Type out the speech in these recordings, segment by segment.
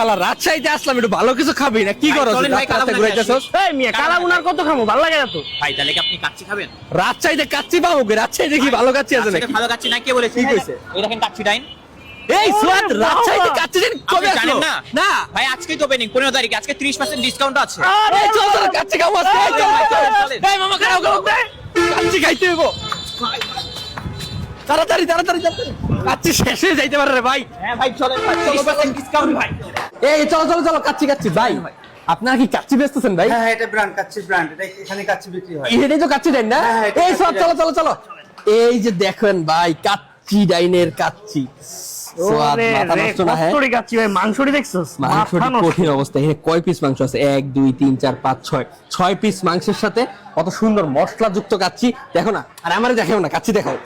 হালা রাজশাহীতে আসলাম একটু ভালো কিছু খাবি না? কি এই মিয়া কালা কত খামো ভালো লাগে না তো। ভাই তাহলে কি আপনি কাচ্চি খাবেন? রাজশাহীতে কাচ্চি পাবো কি? রাজশাহীতে কি ভালো কাচ্চি আছে নাকি? ভালো কাচ্চি না কে বলেছে? কি কইছে? ওই দেখেন কাচ্চি ডাইন। এই সুয়াদ রাজশাহীতে কাচ্চি দিন কবে আসলো? না? না। ভাই আজকেই তো ওপেনিং পনেরো তারিখে। আজকে ত্রিশ পার্সেন্ট ডিসকাউন্ট আছে। এই চল চল কাচ্চি খাব আজকে। এই মামা খাও খাও কাচ্চি খাইতে হইব। তাড়াতাড়ি তাড়াতাড়ি তাড়াতাড়ি। কাচ্চি শেষ হয়ে যাইতে পারে রে ভাই। হ্যাঁ ভাই চলেন ত্রিশ পার্সেন্ট ডিসকাউন্ট ভাই। এই চলো চলো চলো কাচ্চি কাচ্চি ভাই। আপনারা কি কাচ্চি বেচতেছেন ভাই? হ্যাঁ হ্যাঁ এটা ব্র্যান্ড কাচ্চি ব্র্যান্ড এটা এখানে কাচ্চি বিক্রি হয়। এটাই তো কাচ্চি ডাইন না? হ্যাঁ, হ্যাঁ, এই সব চলো চলো চলো। এই যে দেখেন ভাই কাচ্চি ডাইনের কাচ্চি। কঠিন অবস্থা। এখানে কয় পিস মাংস আছে? এক দুই তিন চার পাঁচ ছয়। ছয় পিস মাংসের সাথে কত সুন্দর মশলা যুক্ত কাচ্চি। দেখো না আর আমারে দেখাও না কাচ্চি দেখাও।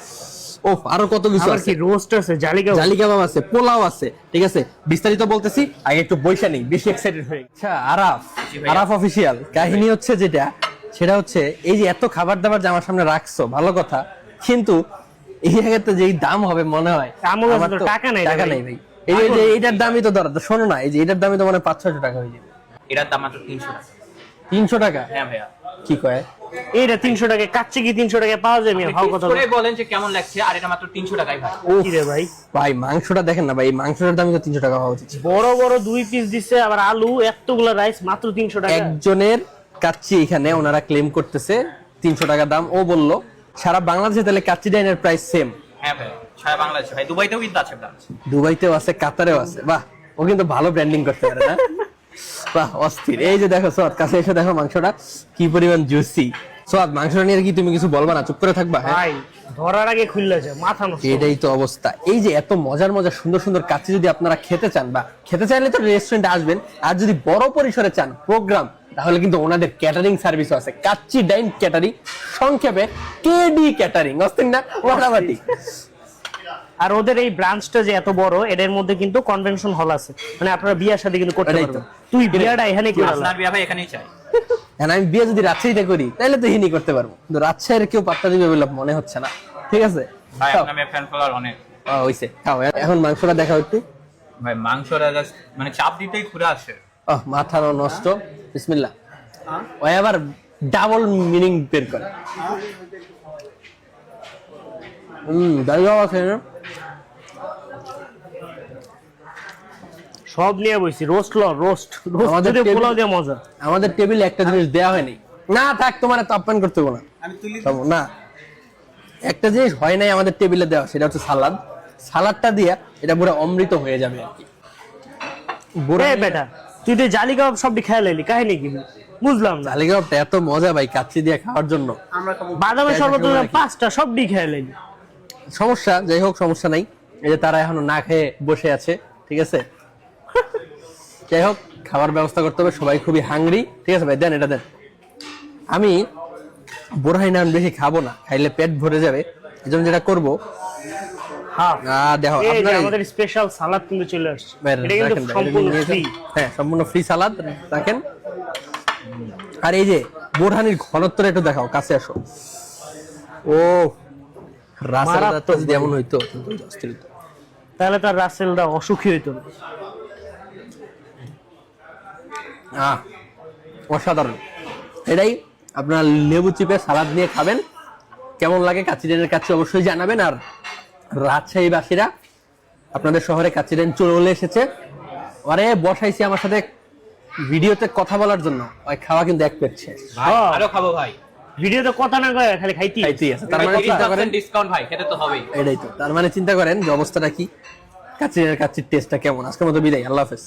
ও আরও কত কিছু আছে? কি রোস্ট আছে জালি কাবাব? জালি কাবাব আছে পোলাও আছে ঠিক আছে? বিস্তারিত বলতেছি আগে একটু বৈশা নেই বেশি এক্সাইটেড হয়ে আচ্ছা আরাফ আরাফ অফিসিয়াল কাহিনী হচ্ছে যেটা সেটা হচ্ছে এই যে এত খাবার দাবার যে আমার সামনে রাখছো ভালো কথা কিন্তু এই জায়গাতে যেই দাম হবে মনে হয় আমার তো তো টাকা নাই টাকা। নেই ভাই। এই যে- এইটার দামই তো ধরো শোনো না এই যে এটার দামই তো মানে পাঁচ ছয়শো টাকা হয়ে যাবে। এটার দাম মাত্র তিনশো টাকা। তিনশো টাকা? হ্যাঁ ভাইয়া। কি কয়? টাকা কাচ্চি কি টাকা পাওয়া যায় মিয়া? ভাও কথা করে বলেন। যে কেমন লাগছে আর এটা মাত্র তিনশো টাকাই ভাই। কি রে ভাই? ভাই মাংসটা দেখেন না ভাই মাংসটার দামই তো তিনশো টাকা হওয়া উচিত। বড় বড় দুই পিস দিচ্ছে আবার আলু এতগুলা রাইস মাত্র তিনশো টাকা। একজনের কাচ্চি এখানে ওনারা ক্লেম করতেছে তিনশো টাকা দাম। ও বলল সারা বাংলাদেশে তাহলে কাচ্চি ডাইনের প্রাইস সেম হ্যাঁ ভাই সারা বাংলাদেশে। ভাই দুবাইতেও কিন্তু আছে দুবাইতেও আছে কাতারেও আছে। বাহ ও কিন্তু ভালো ব্র্যান্ডিং করতে পারে না। বাহ অস্থির। এই যে দেখো সোয়াদ কাছে এসে দেখো মাংসটা কি পরিমাণ জুসি সোয়াদ মাংসটা নিয়ে কি তুমি কিছু বলবা না? চুপ করে থাকবা হ্যাঁ? ধরার আগে খুললে যায় মাথা নষ্ট এটাই তো অবস্থা। এই যে এত মজার মজার সুন্দর সুন্দর কাচ্চি যদি আপনারা খেতে চান বা খেতে চাইলে তো রেস্টুরেন্টে আসবেন আর যদি বড় পরিসরে চান প্রোগ্রাম তাহলে কিন্তু ওনাদের ক্যাটারিং সার্ভিসও আছে। কাচ্চি ডাইন ক্যাটারিং সংক্ষেপে কেডি ক্যাটারিং অস্থির না? ওয়াটাবাটি আর ওদের এই ব্রাঞ্চটা যে এত বড় এদের মধ্যে কিন্তু কনভেনশন হল আছে। মানে আপনারা বিয়ার সাথে কিন্তু করতে পারবেন। তুই বিয়াটা এখানে কি আপনার বিয়া ভাই এখানেই চাই। হ্যাঁ আমি বিয়ে যদি রাজশাহীতে করি তাহলে তো হিনি করতে পারব। কিন্তু রাজশাহীর কেউ পাত্তা দিবে বলে মনে হচ্ছে না। ঠিক আছে? ভাই আপনার ফ্যান ফলোয়ার অনেক। ও, হইছে। খাও এখন মাংসটা দেখাও একটু। ভাই মাংসটা just মানে চাপ দিতেই ঘুরে আসে। ও মাথা নষ্ট। বিসমিল্লাহ। ওই আবার ডাবল মিনিং বের করে। হুম দাঁড়িয়ে আছে সব নিয়ে বইছি রোস্ট ল রোস্ট আমাদের যদি পোলাও দিয়ে মজা। আমাদের টেবিলে একটা জিনিস দেয়া হয়নি। না থাক তোমার এত আপ্যায়ন করতে হবে না। আমি তুলি সব- না। একটা জিনিস হয় নাই আমাদের টেবিলে দেওয়া সেটা হচ্ছে সালাদ। সালাদটা দিয়া এটা পুরো অমৃত হয়ে যাবে আর কি। বুড়া বেটা তুই তো জালি কাবাব সব খেয়ে লাইলি কাহিনী কি? বুঝলাম না। জালিগাপটা এত মজা ভাই কাচ্চি দিয়ে খাওয়ার জন্য। বাদামের শরবত পাঁচটা সব ডি খেয়ে লাইলি সমস্যা যাই হোক সমস্যা নাই। এই যে তারা এখনও না খেয়ে বসে আছে ঠিক আছে? যাই হোক খাবার ব্যবস্থা করতে হবে সবাই খুবই হাংরি ঠিক আছে ভাই? দেন এটা দেন। আমি বোরহাই নান বেশি খাব না খাইলে পেট ভরে যাবে। এই জন্য যেটা করব হ্যাঁ দেখো এই যে আপনার আমাদের স্পেশাল সালাদ কিন্তু চলে আসছে। এটা কিন্তু রাখেন ভাই, এটা সম্পূর্ণ ফ্রি হ্যাঁ সম্পূর্ণ ফ্রি সালাদ রাখেন। আর এই যে বোরহানির ঘনত্বটা একটু দেখাও কাছে আসো। ও রাসেল হইতো হইতো। তাহলে তার রাসেলটা অসুখী হইতো না। অসাধারণ। এটাই আপনার লেবু চিপে সালাদ নিয়ে খাবেন। কেমন লাগে কাচিডেনের কাছে অবশ্যই জানাবেন। আর রাজশাহী বাসীরা আপনাদের শহরে কাচিডেন চলে এসেছে। আরে বসাইছি আমার সাথে ভিডিওতে কথা বলার জন্য। ওই খাওয়া কিন্তু এক পেট শেষ। হ্যাঁ। আরও খাব ভাই। ভিডিওতে কথা না কয় খালি খাইতি খাইতেই আছে। তার মানে চিন্তা করেন ডিসকাউন্ট ভাই খেতে তো হবেই। এটাই তো। তার মানে চিন্তা করেন যে অবস্থাটা কি? কাচিডেনের কাচির টেস্টটা কেমন? আজকের মতো বিদায়। আল্লাহ হাফেজ।